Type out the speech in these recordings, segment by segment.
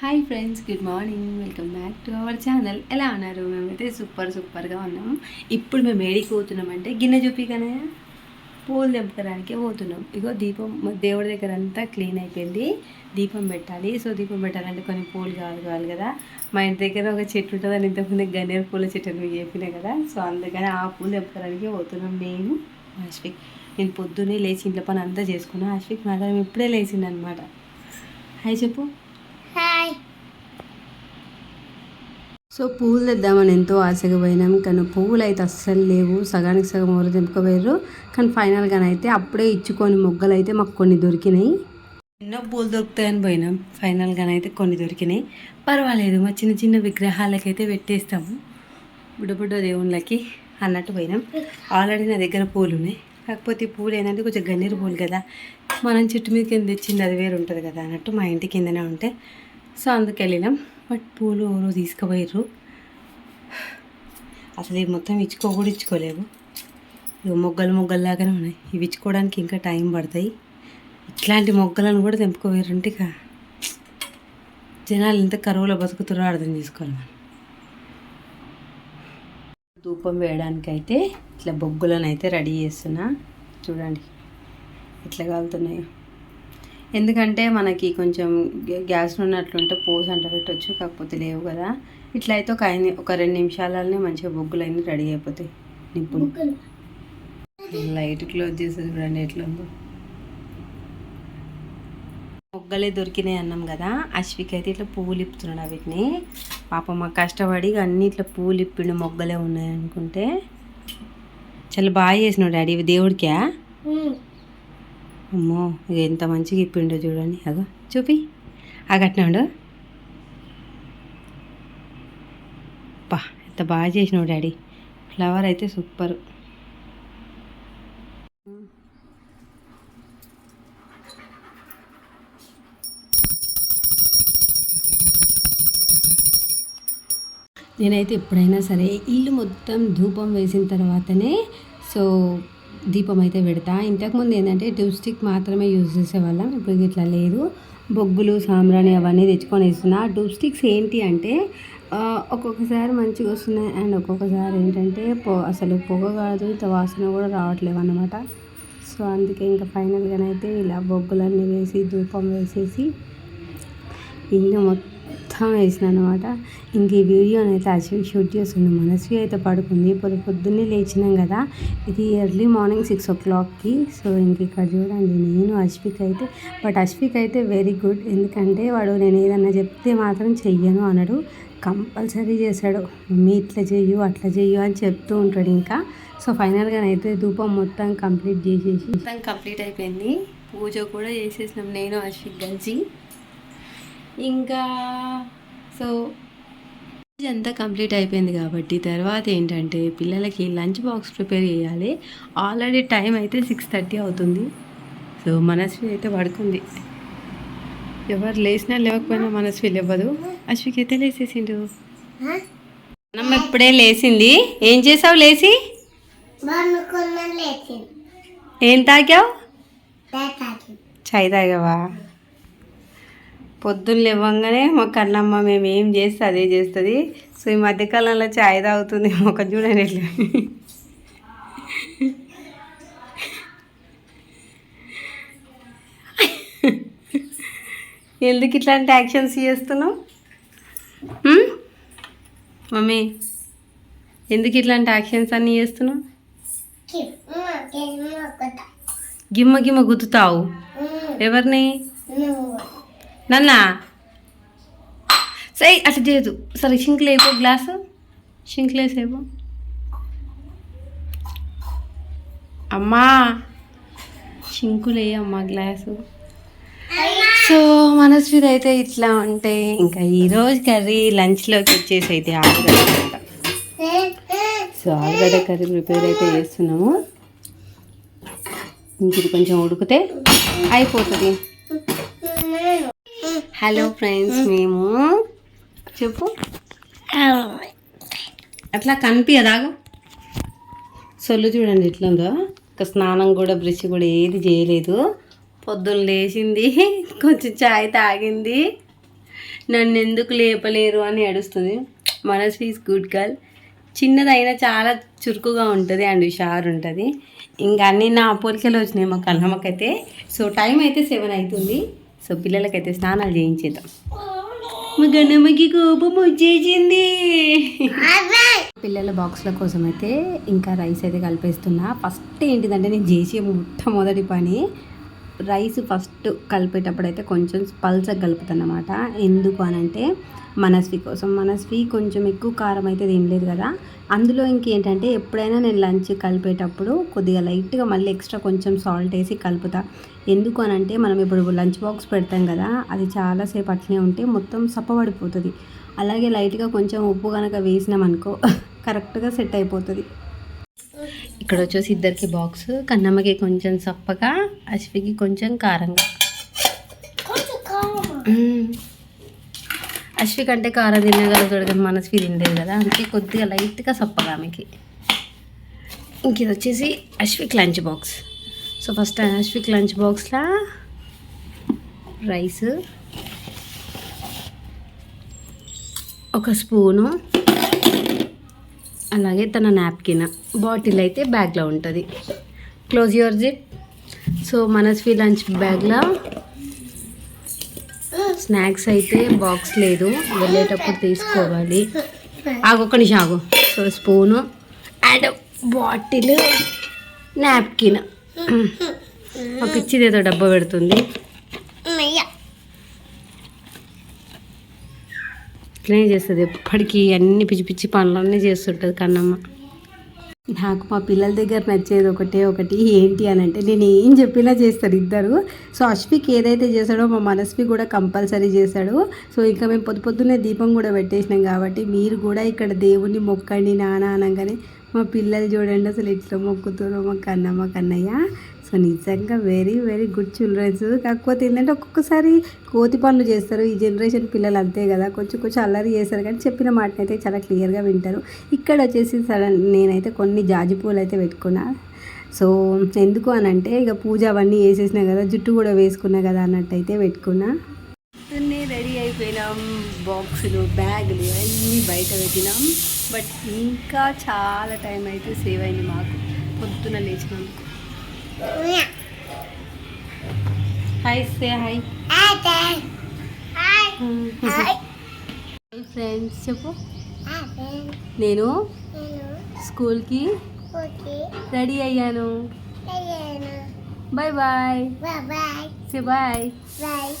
Hi friends good morning. Welcome back to our channel. ఎలా ఉన్నారు? మేమైతే సూపర్ సూపర్గా ఉన్నాము ఇప్పుడు మేము ఏడికి పోతున్నామంటే గిన్నె చూపిగానే పూలు తెంపడానికి పోతున్నాం. ఇగో దీపం దేవుడి దగ్గర అంతా క్లీన్ అయిపోయింది. దీపం పెట్టాలి. సో దీపం పెట్టాలంటే కొన్ని పూలు కావాలి కావాలి కదా. మా ఇంటి దగ్గర ఒక చెట్టు ఉంటుంది అని ఇంతకుముందు గన్నేరు పూల చెట్టు అని చెప్పినా కదా. సో అందుకని ఆ పూలు తెంపడానికి పోతున్నాం నేను ఆశ్విక్ నేను పొద్దున్నే లేచి ఇంట్లో పని అంతా చేసుకున్నాను ఆశ్విక్ మాత్రం ఇప్పుడే లేచిండనమాట హాయ్ చెప్పు. హాయ్ సో పువ్వులు తెద్దామని ఎంతో ఆశగా పోయినాం. కానీ పువ్వులు అయితే అస్సలు లేవు. సగానికి సగం ఊరు తెంపుకోపోయారు కానీ ఫైనల్గా అయితే అప్పుడే ఇచ్చుకొని మొగ్గలు అయితే మాకు కొన్ని దొరికినాయి. ఎన్నో పూలు దొరుకుతాయని పోయినాం. ఫైనల్గా అయితే కొన్ని దొరికినాయి. పర్వాలేదు. మా చిన్న చిన్న విగ్రహాలకైతే పెట్టేస్తాము. బుడ్డ బుడ్డ దేవుళ్ళకి అన్నట్టు పోయినాం. ఆల్రెడీ నా దగ్గర పూలు ఉన్నాయి. కాకపోతే ఈ పూలు ఏంటంటే కొంచెం గన్నేరు పూలు కదా. మనం చెట్టు మీద కింద తెచ్చింది అది వేరు ఉంటుంది కదా అన్నట్టు మా ఇంటి కిందనే ఉంటే సో అందుకు వెళ్ళినాం. బట్ పూలు ఎవరో తీసుకుపోయారు అసలు ఇవి మొత్తం ఇచ్చుకో కూడా ఇచ్చుకోలేవు. ఇవి మొగ్గలు మొగ్గల్లాగానే ఉన్నాయి. ఇవి ఇచ్చుకోవడానికి ఇంకా టైం పడతాయి. ఇట్లాంటి మొగ్గలను కూడా తెంపుకోపోయారంటే ఇక జనాలు ఇంత కరువులో బతుకుతారో అర్థం చేసుకోవాలి మనం. ధూపం వేయడానికి అయితే ఇట్లా బొగ్గులను అయితే రెడీ చేస్తున్నా. చూడండి ఎట్లా కాలుతున్నాయో. ఎందుకంటే మనకి కొంచెం గ్యా- గ్యాస్ ఉన్నట్లుంటే పోసి అంట పెట్టవచ్చు కాకపోతే లేవు కదా. ఇట్లా అయితే ఒక ఐదు ఒక రెండు నిమిషాలనే మంచిగా బొగ్గులు అన్నీ రెడీ అయిపోతాయి నిప్పులు. లైట్ క్లోజ్ చేసి చూడండి ఎట్లా ఉందో. మొగ్గలే దొరికినాయి అన్నాం కదా అశ్విక్ అయితే ఇట్లా పువ్వులు ఇప్పుతున్నాడు వీటిని. పాప మా కష్టపడి అన్ని ఇట్లా పువ్వులు ఇప్పిండు మొగ్గలే ఉన్నాయి అనుకుంటే. చాలా బాగా చేసినాడు డాడీ దేవుడికా? అమ్మో ఇది ఎంత మంచిగా ఇప్పిండో చూడండి. అగో చూపి. అగట్నాడు పా ఎంత బాగా చేసినావు డాడీ. ఫ్లవర్ అయితే సూపర్. నేనైతే ఎప్పుడైనా సరే ఇల్లు మొత్తం ధూపం వేసిన తర్వాతనే సో దీపం అయితే పెడతా ఇంతకుముందు ఏంటంటే ట్యూబ్ స్టిక్ మాత్రమే యూజ్ చేసేవాళ్ళం. ఇప్పుడు ఇట్లా లేదు. బొగ్గులు సాంబ్రాణి అవన్నీ తెచ్చుకొని వేస్తున్నా ట్యూబ్ స్టిక్స్ ఏంటి అంటే ఒక్కొక్కసారి మంచిగా వస్తున్నాయి. అండ్ ఒక్కొక్కసారి ఏంటంటే పొ అసలు పొగ కాదు ఇంత వాసన కూడా రావట్లేవు అన్నమాట. సో అందుకే ఇంకా ఫైనల్గానైతే ఇలా బొగ్గులన్నీ వేసి ధూపం వేసేసి ఇల్లు మొత్తం వేసిన అనమాట ఇంక ఈ వీడియోని అయితే అశ్వి షూట్ చేస్తుంది మనస్వి అయితే పడుకుంది. పొద్దు పొద్దున్నే లేచినాం కదా. ఇది ఎర్లీ మార్నింగ్ సిక్స్ ఓ క్లాక్కి సో ఇంక ఇక్కడ చూడండి నేను అశ్విక్ అయితే బట్ అశ్విక్ అయితే వెరీ గుడ్ ఎందుకంటే వాడు నేను ఏదన్నా చెప్తే మాత్రం చెయ్యను అనడు. కంపల్సరీ చేశాడు మమ్మీ ఇట్లా చెయ్యు అట్లా చెయ్యు అని చెప్తూ ఉంటాడు ఇంకా. సో ఫైనల్గా అయితే ధూపం మొత్తం కంప్లీట్ చేసేసి మొత్తం కంప్లీట్ అయిపోయింది. పూజ కూడా చేసేసినాం నేను అశ్విక్ కలిసి ఇంకా సో ఇదంతా కంప్లీట్ అయిపోయింది కాబట్టి తర్వాత ఏంటంటే పిల్లలకి లంచ్ బాక్స్ ప్రిపేర్ చేయాలి. ఆల్రెడీ టైం అయితే సిక్స్ థర్టీ అవుతుంది. సో మనస్వి అయితే పడుకుంది. ఎవరు లేచినా లేవకపోయినా మనస్వి లేవదు. అశ్వికి అయితే లేచేసిండు. అన్నం ఇప్పుడే లేచింది. ఏం చేసావు లేచి? ఏం తాగావు? చాయ్ తాగావా? పొద్దున్న లేవంగానే మా కన్నమ్మ మేము ఏం చేస్తే అదే చేస్తుంది. సో ఈ మధ్యకాలంలో చాయ్ తాగుతుంది. ఒక చూడండి ఎట్లా ఎందుకు ఇట్లాంటి యాక్షన్స్ చేస్తున్నావు? మమ్మీ ఎందుకు ఇట్లాంటి యాక్షన్స్ అన్నీ చేస్తున్నావు? గిమ్మ గిమ్మ గుద్దుతావు? ఎవరిని? నన్నా. సై అట్లా చేయదు సరే షింక్లు అయిపో గ్లాసు. షింక్లు వేసేపు. అమ్మా. షింకులు గ్లాసు. సో మనస్విది అయితే ఇట్లా ఉంటే ఇంకా ఈరోజు కర్రీ లంచ్లోకి వచ్చేసి అయితే ఆలుగడ్డ సో ఆలుగడ్డ కర్రీ ప్రిపేర్ అయితే చేస్తున్నాము. ఇంక ఇది కొంచెం ఉడికితే అయిపోతుంది. హలో ఫ్రెండ్స్ మేము చెప్పు. అట్లా కనిపించదాగు సొల్లు చూడండి ఎట్లా ఉందో. ఇంకా స్నానం కూడా బ్రష్ కూడా ఏది చేయలేదు. పొద్దున్న లేచింది కొంచెం చాయ్ తాగింది. నన్ను ఎందుకు లేపలేరు అని ఏడుస్తుంది. మనస్వి ఈజ్ గుడ్ గర్ల్ చిన్నదైనా చాలా చురుకుగా ఉంటుంది అండ్ హుషారు ఉంటుంది. ఇంకా అన్నీ నా పోలికలు వచ్చినాయి మా కన్నమ్మకైతే సో టైం అయితే సెవెన్ అవుతుంది. సో పిల్లలకైతే స్నానాలు చేయించేద్దాం. మా గణమ్మకి కోపం వచ్చేసింది. పిల్లల బాక్స్ల కోసం అయితే ఇంకా రైస్ అయితే కలిపేస్తున్నా. ఫస్ట్ ఏంటిదంటే నేను చేసే మొట్టమొదటి పని రైస్ ఫస్ట్ కలిపేటప్పుడు అయితే కొంచెం పల్చగా కలుపుతానమాట. ఎందుకు అని అంటే మనస్వి కోసం. మనస్వి కొంచెం ఎక్కువ కారం అయితే తినలేదు కదా. అందులో ఇంకేంటంటే ఎప్పుడైనా నేను లంచ్ కలిపేటప్పుడు కొద్దిగా లైట్గా మళ్ళీ ఎక్స్ట్రా కొంచెం సాల్ట్ వేసి కలుపుతా. ఎందుకు అని అంటే మనం ఇప్పుడు లంచ్ బాక్స్ పెడతాం కదా అది చాలాసేపు అట్లనే ఉంటే మొత్తం సప్పబడిపోతుంది. అలాగే లైట్గా కొంచెం ఉప్పు కనుక వేసినామనుకో కరెక్ట్గా సెట్ అయిపోతుంది. ఇక్కడ వచ్చేసి ఇద్దరికి బాక్స్ కన్నమ్మకి కొంచెం సప్పగా అశ్వికి కొంచెం కారంగా. అశ్వి కంటే కారం తినగలుగుతాడు కానీ మనస్వి తినలేదు కదా అందుకే కొద్దిగా లైట్గా సప్పగా ఆమెకి. ఇంక ఇది వచ్చేసి Ashwik lunch box so first Ashwik lunch బాక్స్లో రైస్ ఒక స్పూను అలాగే తన నాప్కిన్ బాటిల్ అయితే బ్యాగ్లో ఉంటుంది. Close your zip so Manasvi lunch బ్యాగ్లో స్నాక్స్ అయితే బాక్స్ లేదు. వెళ్ళేటప్పుడు తీసుకోవాలి. ఆగు ఒక నిమిషం ఆగు. So spoon and bottle napkin ఒక ఇచ్చిదేదో డబ్బా పెడుతుంది. ఇట్లనే చేస్తుంది. ఎప్పటికీ అన్ని పిచ్చి పిచ్చి పనులన్నీ చేస్తుంటుంది కన్నమ్మ. నాకు మా పిల్లల దగ్గర నచ్చేది ఒకటే ఒకటి ఏంటి అని అంటే నేను ఏం చెప్పినా చేస్తారు ఇద్దరు. సో అశ్విక్ ఏదైతే చేశాడో మా మనస్వి కూడా కంపల్సరీ చేశాడు సో ఇంకా మేము పొద్దు పొద్దున్నే దీపం కూడా పెట్టేసినాం కాబట్టి మీరు కూడా ఇక్కడ దేవుణ్ణి మొక్కండి నానా అనగానే మా పిల్లలు చూడండి అసలు ఎట్లా మొక్కుతారో మా కన్నమ్మ కన్నయ్య. సో నిజంగా వెరీ వెరీ గుడ్ చిల్డ్రన్స్ కాకపోతే ఏంటంటే ఒక్కొక్కసారి కోతి పనులు చేస్తారు. ఈ జనరేషన్ పిల్లలు అంతే కదా. కొంచెం కొంచెం అల్లరి చేస్తారు. కానీ చెప్పిన మాటనైతే అయితే చాలా క్లియర్గా వింటారు. ఇక్కడ వచ్చేసి సడన్ నేనైతే కొన్ని జాజి పూలు అయితే పెట్టుకున్నా. సో ఎందుకు అని అంటే ఇక పూజ అవన్నీ వేసేసినా కదా జుట్టు కూడా వేసుకున్నా కదా అన్నట్టు అయితే పెట్టుకున్నా. పొద్దున్నే రెడీ అయిపోయినాం. బాక్సులు బ్యాగులు అన్నీ బయట పెట్టినాం. బట్ ఇంకా చాలా టైం అయితే సేవ్ అయింది మాకు. పొద్దున లేచినందుకు hi say hi hi hi hi friends చెప్పు. హాయ్ నేను నేను స్కూల్కి ఓకే రెడీ అయ్యాను. అయ్యాను. Bye bye bye bye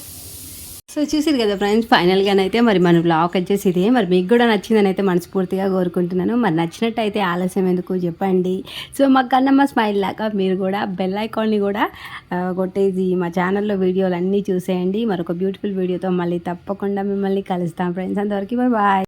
so చూసారు కదా ఫ్రెండ్స్ ఫైనల్గానైతే మరి మన బ్లాగ్ వచ్చేసి ఇదే మరి మీకు కూడా నచ్చిందని అయితే మనస్ఫూర్తిగా కోరుకుంటున్నాను. మరి నచ్చినట్టయితే ఆలస్యం ఎందుకు చెప్పండి. సో మా కన్నమ్మ స్మైల్ లాగా మీరు కూడా బెల్ ఐకాన్ని కూడా కొట్టేసి మా ఛానల్లో వీడియోలు అన్నీ చూసేయండి. మరొక బ్యూటిఫుల్ వీడియోతో మళ్ళీ తప్పకుండా మిమ్మల్ని కలుస్తాం. ఫ్రెండ్స్ అంతవరకు బాయ్